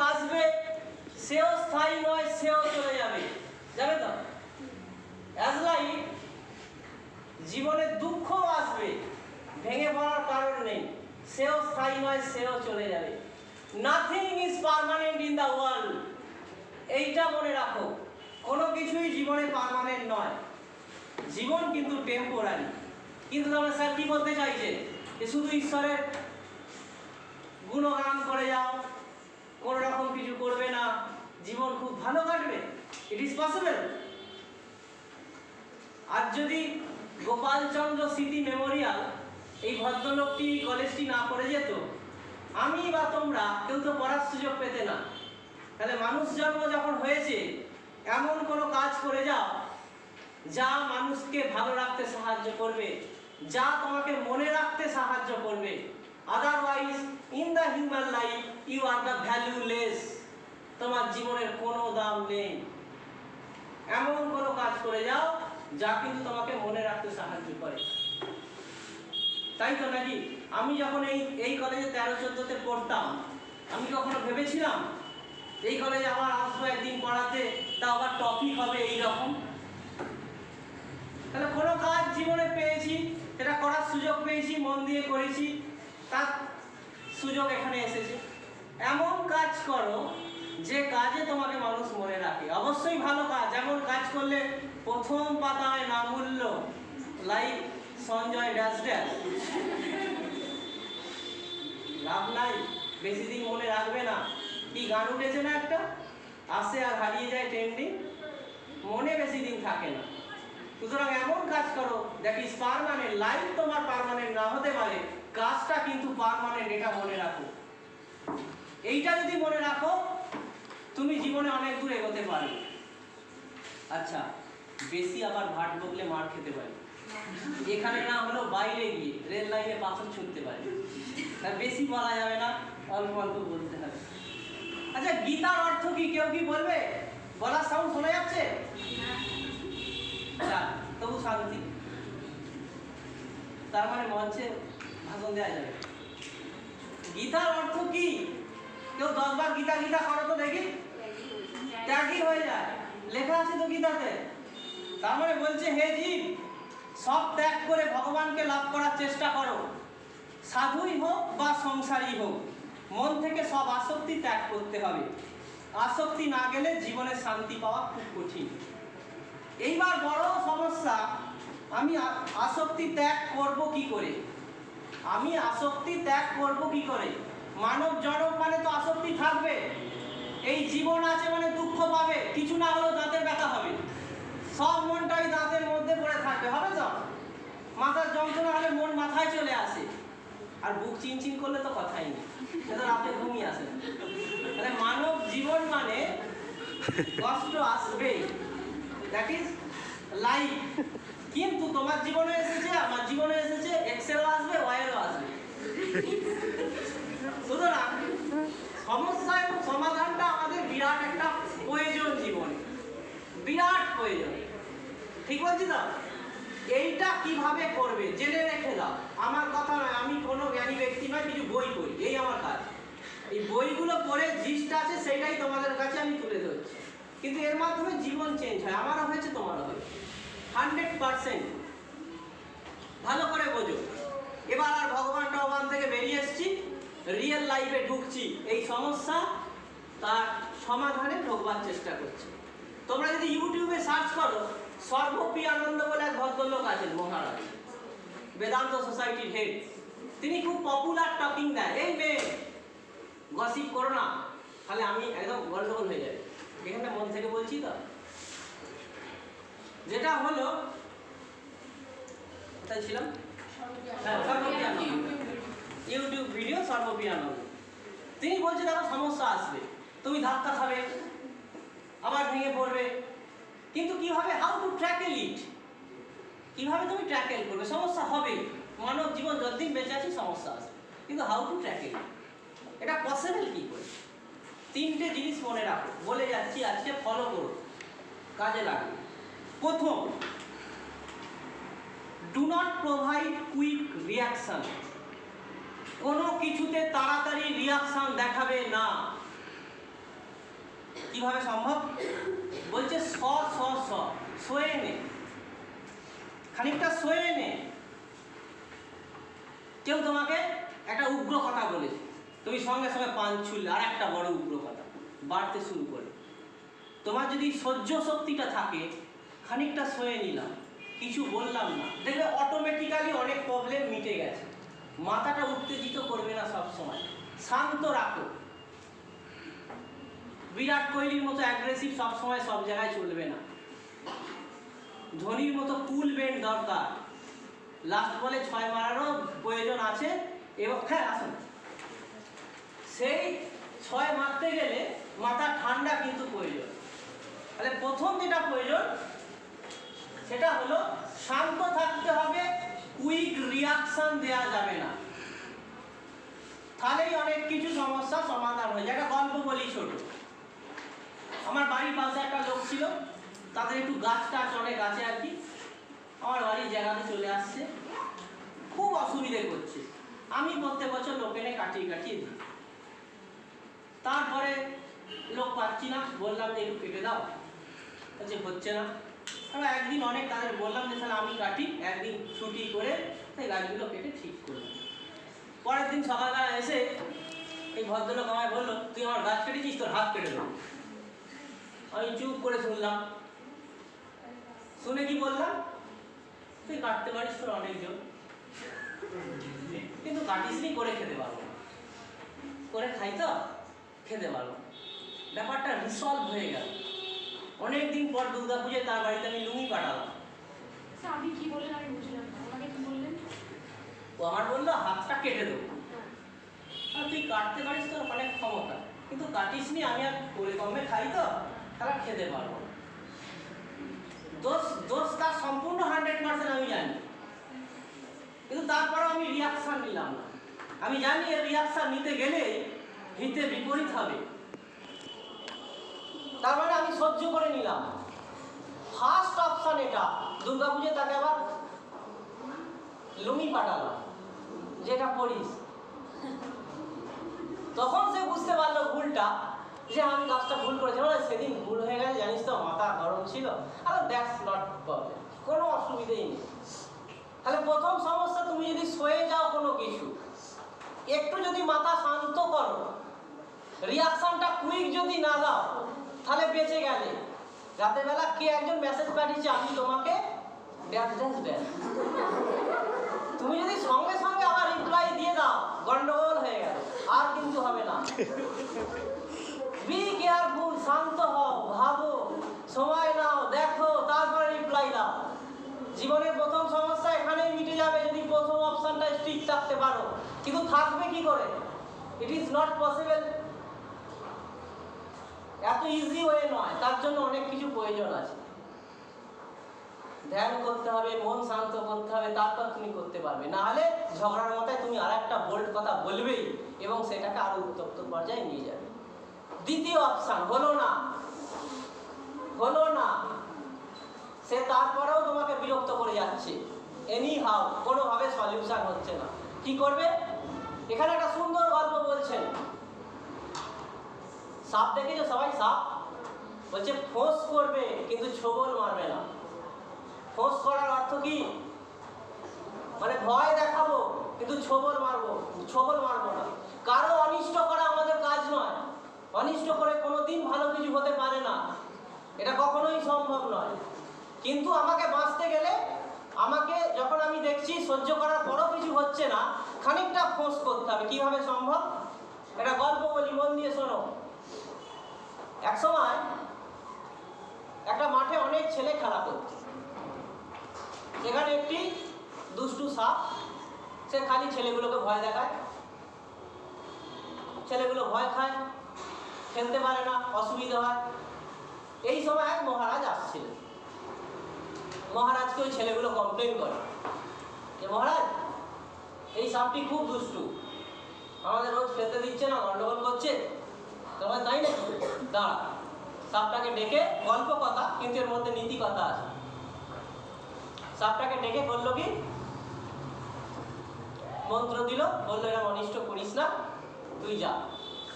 আসবে সেও স্থায়ী নয়, সেও চলে যাবে। যাবে তো? লাইক জীবনে দুঃখ আসবে ভেঙে পড়ার কারণ নেই। সেও স্থায়ী নয়, সেও চলে যাবে। Nothing is permanent in the world এইটা মনে রাখো, কোনো কিছুই জীবনে পারমানেন্ট নয়। জীবন কিন্তু টেম্পোরারি কিন্তু তোমরা স্যার কি বলতে চাইছে? যে শুধু ঈশ্বরের গুণগান করে যাও কোনো রকম কিছু করবে না। জীবন খুব ভালো কাটবে। ইট ইজ পসিবল আর যদি গোপালচন্দ্র স্মৃতি মেমোরিয়াল এই ভদ্রলোকটি কলেজটি না করে যেত, আমি বা তোমরা কেউ তো পড়ার সুযোগ পেতে না। তাহলে মানুষ জন্ম যখন হয়েছে, এমন কোনো কাজ করে যাও যা মানুষকে ভালো রাখতে সাহায্য করবে, যা তোমাকে মনে রাখতে সাহায্য করবে। Otherwise in the human life you are the valueless তোমার জীবনের কোনো দাম নেই। এমন কোনো কাজ করে যাও, যা কিন্তু তোমাকে মনে রাখতে সাহায্য করে। তাই তো নাকি? আমি যখন এই এই কলেজে তেরো, চোদ্দোতে পড়তাম, আমি কখনো ভেবেছিলাম, এই কলেজে আবার আসব একদিন পড়াতে তা আবার টপিক হবে এই রকম তাহলে কোনো কাজ জীবনে পেয়েছি সেটা করার সুযোগ পেয়েছি, মন দিয়ে করেছি সুযোগ এখানে এসেছে। এমন কাজ করো যে কাজে তোমাকে মানুষ মনে রাখে। অবশ্যই ভালো কাজ। এমন কাজ করলে প্রথম পাতায় নাম মূল্য লাইক সঞ্জয় ড্যাশ ড্যাশ লাভ নাই। বেশি দিন মনে রাখবে না। কি গান উঠেছে না একটা? আসে আর হারিয়ে যায় ট্রেন্ডিং মনে বেশি দিন থাকে না। সুতরাং এমন কাজ করো দ্যাট ইজ পারমানেন্ট লাইফ তোমার পারমানেন্ট না হতে পারে। কাজটা কিন্তু পারমানেন্ট এটা মনে রাখো। এইটা যদি মনে রাখো, তুমি জীবনে অনেক দূর এগোতে পারবে। আচ্ছা বেশি আবার ভাট বকলে মার খেতে পারে। এখানে না হলেও বাইরে গিয়ে রেল লাইনে পাথর ছুটতে পারে। তা বেশি বলা যাবে না, অল্প অল্প বলতে হবে। আচ্ছা গীতার অর্থ কি? কেউ কি বলবে? বলার সাউন্ড শোনা যাচ্ছে? আচ্ছা তবু শান্তি। তার মানে মঞ্চে ভাষণ দেওয়া যাবে। গীতার অর্থ কি? কেউ দশবার গীতা গীতা করো তো দেখি। ত্যাগই হয়ে যায়। লেখা আছে তো গীতাতে। তার মানে বলছে, হে জীব, সব ত্যাগ করে ভগবানকে লাভ করার চেষ্টা করো। সাধুই হোক বা সংসারই হোক, মন থেকে সব আসক্তি ত্যাগ করতে হবে। আসক্তি না গেলে জীবনে শান্তি পাওয়া খুব কঠিন। এইবার বড় সমস্যা, আমি আসক্তি ত্যাগ করব কি করে? আমি আসক্তি ত্যাগ করব কি করে? মানব জনক মানে তো আসক্তি থাকবে। এই জীবন আছে মানে দুঃখ পাবে, কিছু না হলেও দাঁতের ব্যথা হবে। সব মনটাই দাঁতের মধ্যে পড়ে থাকবে, হবে তো? মাথার যন্ত্রণা হলে মন মাথায় চলে আসে। আর বুক চিনচিন করলে তো কথাই নেই রাতে ঘুমিয়ে আসে। তাহলে মানব জীবন মানে কষ্ট আসবেই। দ্যাট ইজ লাইফ কিন্তু তোমার জীবনে এসেছে, আমার জীবনে এসেছে এক্সেলও আসবে ওয়াইলও আসবে। সুতরাং সমস্যা এবং সমাধানটা আমাদের বিরাট একটা প্রয়োজন জীবনে। বিরাট প্রয়োজন। ঠিক বলছি তো? এইটা কীভাবে করবে? জেনে রেখে দাও। আমার কথা নয়, আমি কোনো জ্ঞানী ব্যক্তি নয়, কিছু বই পড়ি। এই আমার কাজ। এই বইগুলো পড়ে জিনিসটা আছে সেটাই তোমাদের কাছে আমি তুলে ধরছি। কিন্তু এর মাধ্যমে জীবন চেঞ্জ হয়। আমারও হয়েছে, তোমারও হয়েছে। Hundred percent. ভালো করে বোঝো। এবার আর ভগবান টগবান থেকে বেরিয়ে এসছি। রিয়েল লাইফে ঢুকছি। এই সমস্যা তার সমাধানে ঢোকবার চেষ্টা করছি। তোমরা যদি ইউটিউবে সার্চ করো, সর্বপ্রিয় আনন্দ বলে এক ভদ্রলোক আছেন মহারাজ। বেদান্ত সোসাইটির হেড তিনি খুব পপুলার টকিং দেয়। এই মেয়ে গসিপ করো না। তাহলে আমি একদম গন্ডগোল হয়ে যাবে এখানে মন থেকে বলছি তো। যেটা হলো কোথায় ছিলাম? হ্যাঁ, ইউটিউব ভিডিও সর্বপ্রিয়ানন্দ তিনি বলছে দেখো সমস্যা আসবে। তুমি ধাক্কা খাবে আবার ভেঙে পড়বে। কিন্তু কীভাবে হাউ টু ট্র্যাকেল ইট কীভাবে তুমি ট্র্যাকেল করবে? সমস্যা হবে। মানব জীবন যতদিন বেঁচে আছে সমস্যা আসবে। কিন্তু হাউ টু ট্র্যাকেল এটা পসিবল কি করে? তিনটে জিনিস মনে রাখো। বলে যাচ্ছি, আজকে ফলো করো। কাজে লাগবে। প্রথম do not provide quick reaction কোনো কিছুতে তাড়াতাড়ি রিয়াকশান দেখাবে না। কীভাবে সম্ভব? বলছে, স স স সোয়ে নে। খানিকটা সোয়ে নে। কেউ তোমাকে একটা উগ্র কথা বলেছে। তুমি সঙ্গে সঙ্গে পান ছুললে আর একটা বড় উগ্র কথা, বাড়তে শুরু করে। তোমার যদি সহ্য শক্তিটা থাকে, খানিকটা সয়ে নিলাম, কিছু বললাম না, দেখবে অটোমেটিক্যালি অনেক প্রবলেম মিটে গেছে। মাথাটা উত্তেজিত করবে না সব সময় শান্ত রাখো। বিরাট কোহলির মতো অ্যাগ্রেসিভ সবসময় সব জায়গায় চলবে না। ধোনির মতো কুল বেন্ড দরকার। লাস্ট বলে ছয় মারারও প্রয়োজন আছে, এবং হ্যাঁ আসুন। সেই ছয় মারতে গেলে মাথা ঠান্ডা কিন্তু প্রয়োজন। তাহলে প্রথম যেটা প্রয়োজন, সেটা হলো শান্ত থাকতে হবে কুইক রিয়াকশন দেওয়া যাবে না। তাহলেই অনেক কিছু সমস্যা সমাধান হয়ে যায়। একটা গল্প বলি ছোট। আমার বাড়ির পাশে একটা লোক ছিল, তাদের একটু গাছ টাছ অনেক আছে আর কি। আমার বাড়ির জায়গাতে চলে আসছে। খুব অসুবিধে করছে। আমি প্রত্যেক বছর লোক এনে কাটিয়ে কাটিয়ে দিই তারপরে পাচ্ছি না। বললাম যে একটু কেটে দাও। যে হচ্ছে না। আমরা একদিন অনেক তাদের বললাম যে, তাহলে আমি কাটি। একদিন ছুটি করে সেই গাছগুলো কেটে ঠিক করলাম পরের দিন সকালবেলা এসে এই ভদ্রলোক আমায় বলল, তুই আমার গাছ কেটেছিস? তোর হাত কেটে দেবো। আমি চুপ করে শুনলাম। শুনে কি বললাম? তুই কাটতে পারিস তোর অনেকজন। কিন্তু কাটিসনি, করে খেতে পারব করে খাই তো? খেতে পারব। ব্যাপারটা রিসলভ হয়ে গেল। অনেক দিন পর দুর্গা পুজোয় তার বাড়িতে আমি লুঙ্গি কাটালাম। স্যার, আপনি কি বললেন? আমি বুঝলাম না। আমাকে কি বললেন? ও আমার বলল হাতটা কেটে দেবো আর তুই কাটতে পারিস তোর অনেক ক্ষমতা। কিন্তু কাটিসনি আমি আর করে কমে খাই তো তারা খেতে পারব না। দোষ দোষ তার সম্পূর্ণ হান্ড্রেড পার্সেন্ট আমি জানি। কিন্তু তারপরেও আমি রিয়াকশান নিলাম না। আমি জানি এর রিয়াকশান নিতে গেলে হিতে বিপরীত হবে। তার মানে আমি সহ্য করে নিলাম। ফার্স্ট অপশান এটা। দুর্গাপুজোয় তাকে আবার লুঙ্গি পাঠালাম যেটা পড়িস তখন সে বুঝতে পারল ভুলটা, যে আমি কাজটা ভুল করেছি। মানে সেদিন ভুল হয়ে গেছে, জানিস তো, মাথা গরম ছিল। আর দ্যাটস নট প্রবলেম কোনো অসুবিধেই নেই। তাহলে প্রথম সমস্যা, তুমি যদি সয়ে যাও কোনো কিছু, একটু যদি মাথা শান্ত করো রিয়াকশনটা কুইক যদি না দাও তাহলে বেঁচে গেলে। রাতের বেলা কে একজন মেসেজ পাঠিয়েছে, আমি তোমাকে ড্যাশ ড্যাশ তুমি যদি সঙ্গে সঙ্গে আবার রিপ্লাই দিয়ে দাও, গন্ডগোল হয়ে গেল, আর কিন্তু হবে না। বি কেয়ারফুল শান্ত হও, ভাবো, সময় নাও, দেখো, তারপরে রিপ্লাই দাও। জীবনের প্রথম সমস্যা এখানেই মিটে যাবে, যদি প্রথম অপশনটা স্ট্রিক থাকতে পারো। কিন্তু থাকবে কি করে? ইট ইজ নট পসিবল এত ইজি ওয়ে নয়, তার জন্য অনেক কিছু প্রয়োজন আছে। ধ্যান করতে হবে, মন শান্ত করতে হবে, তারপর তুমি করতে পারবে। না হলে ঝগড়ার মাথায় তুমি আর একটা বোল্ড কথা বলবেই এবং সেটাকে আরও উত্তপ্ত পর্যায়ে নিয়ে যাবে। দ্বিতীয় অপশন হলো না। হলো না। সে তারপরেও তোমাকে বিরক্ত করে যাচ্ছে। এনি হাউ কোনোভাবে সলিউশন হচ্ছে না। কি করবে? এখানে একটা সুন্দর গল্প বলছেন। সাপ দেখেছ সবাই সাপ? বলছে, ফোঁস করবে, কিন্তু ছোবল মারবে না। ফোঁস করার অর্থ কি? মানে ভয় দেখাবো, কিন্তু ছোবল মারবো ছোবল মারবো না। কারও অনিষ্ট করা আমাদের কাজ নয়। অনিষ্ট করে কোনোদিন ভালো কিছু হতে পারে না। এটা কখনোই সম্ভব নয়। কিন্তু আমাকে বাঁচতে গেলে আমাকে যখন আমি দেখছি, সহ্য করার পরও কিছু হচ্ছে না, খানিকটা ফোঁস করতে হবে। কীভাবে সম্ভব? এটা গল্প বলি, মন দিয়ে শোনো। এক সময় একটা মাঠে অনেক ছেলে খেলা করছে সেখানে একটি দুষ্টু সাপ, সে খালি ছেলেগুলোকে ভয় দেখায়। ছেলেগুলো ভয় খায়, খেলতে পারে না, অসুবিধা হয়। এই সময় এক মহারাজ আসছিলেন মহারাজকে ওই ছেলেগুলো কমপ্লেন করে যে, মহারাজ, এই সাপটি খুব দুষ্টু। আমাদের রোজ খেলতে দিচ্ছে না গন্ডগোল করছে। তোমার তাই নাকি দাঁড়া, সাপটাকে ডেকে গল্প কথা, কিন্তু এর মধ্যে নীতি কথা আছে। সাপটাকে ডেকে বলল কি? মন্ত্র দিল, বলল এরকম অনিষ্ট করিস না, তুই যা।